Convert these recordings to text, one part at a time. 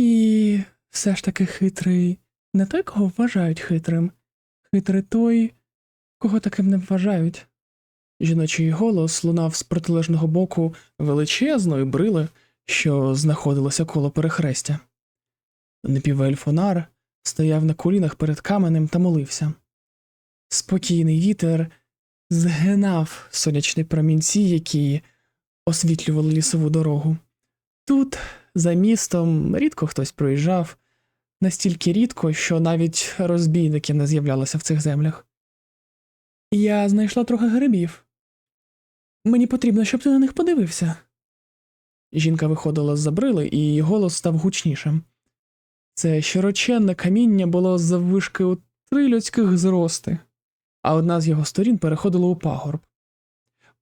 І все ж таки хитрий не той, кого вважають хитрим, хитрий той, кого таким не вважають. Жіночий голос лунав з протилежного боку величезної брили, що знаходилося коло перехрестя. Непівельфонар стояв на колінах перед каменем та молився. Спокійний вітер згинав сонячні промінці, які освітлювали лісову дорогу. Тут, за містом, рідко хтось проїжджав, настільки рідко, що навіть розбійники не з'являлися в цих землях. Я знайшла трохи грибів. Мені потрібно, щоб ти на них подивився. Жінка виходила з забрили, і її голос став гучнішим. Це широченне каміння було заввишки у три людських зрости, а одна з його сторін переходила у пагорб.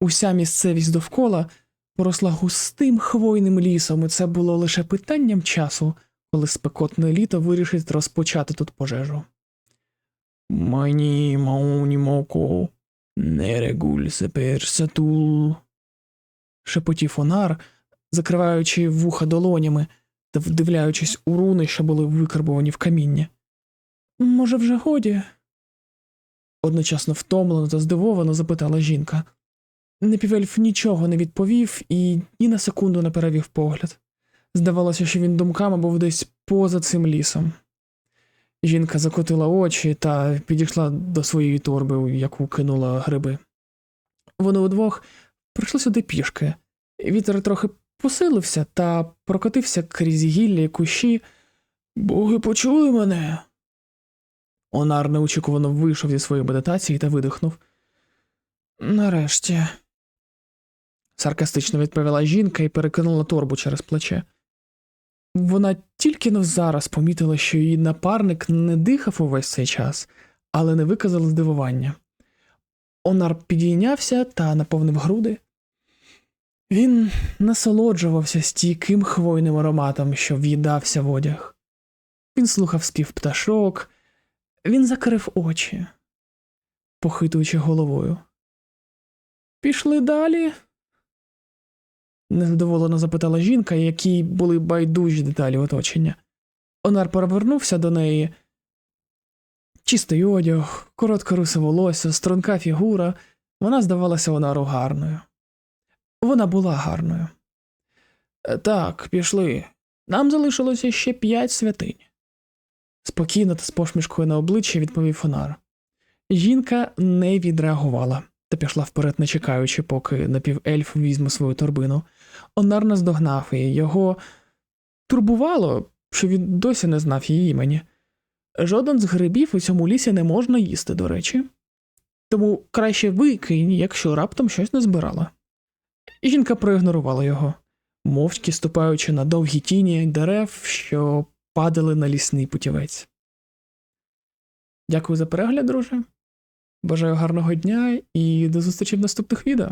Уся місцевість довкола поросла густим хвойним лісом, і це було лише питанням часу, коли спекотне літо вирішить розпочати тут пожежу. Мені мауні моко, не регульсе персатул. шепотів Онар, закриваючи вуха долонями та вдивляючись у руни, що були викарбовані в каміння. Може, вже годі? Одночасно втомлено та здивовано запитала жінка. Непівельф нічого не відповів і ні на секунду не перевів погляд. Здавалося, що він думками був десь поза цим лісом. Жінка закотила очі та підійшла до своєї торби, яку кинула гриби. Вони удвох прийшли сюди пішки. Вітер трохи посилився та прокотився крізь гілля і кущі. Боги почули мене. Онар неочікувано вийшов зі своєї медитації та видихнув. Нарешті. Саркастично відповіла жінка і перекинула торбу через плече. Вона тільки но зараз помітила, що її напарник не дихав увесь цей час, але не виказала здивування. Онар підійнявся та наповнив груди. Він насолоджувався стійким хвойним ароматом, що в'їдався в одяг. Він слухав спів пташок, він закрив очі, похитуючи головою. Пішли далі? Незадоволено запитала жінка, якій були байдужі деталі оточення. Онар перевернувся до неї. Чистий одяг, коротке русе волосся, струнка фігура, вона здавалася Онару гарною. Вона була гарною. «Е, Так, пішли. Нам залишилося ще п'ять святинь. Спокійно та з посмішкою на обличчі відповів Онар. Жінка не відреагувала та пішла вперед, не чекаючи, поки напівельф візьме свою торбину. Онар наздогнав її, його турбувало, що він досі не знав її імені. Жоден з грибів у цьому лісі не можна їсти, до речі. Тому краще викинь, якщо раптом щось не збирала. Жінка проігнорувала його, мовчки ступаючи на довгі тіні дерев, що падали на лісний путівець. Дякую за перегляд, друже. Бажаю гарного дня і до зустрічі в наступних відео.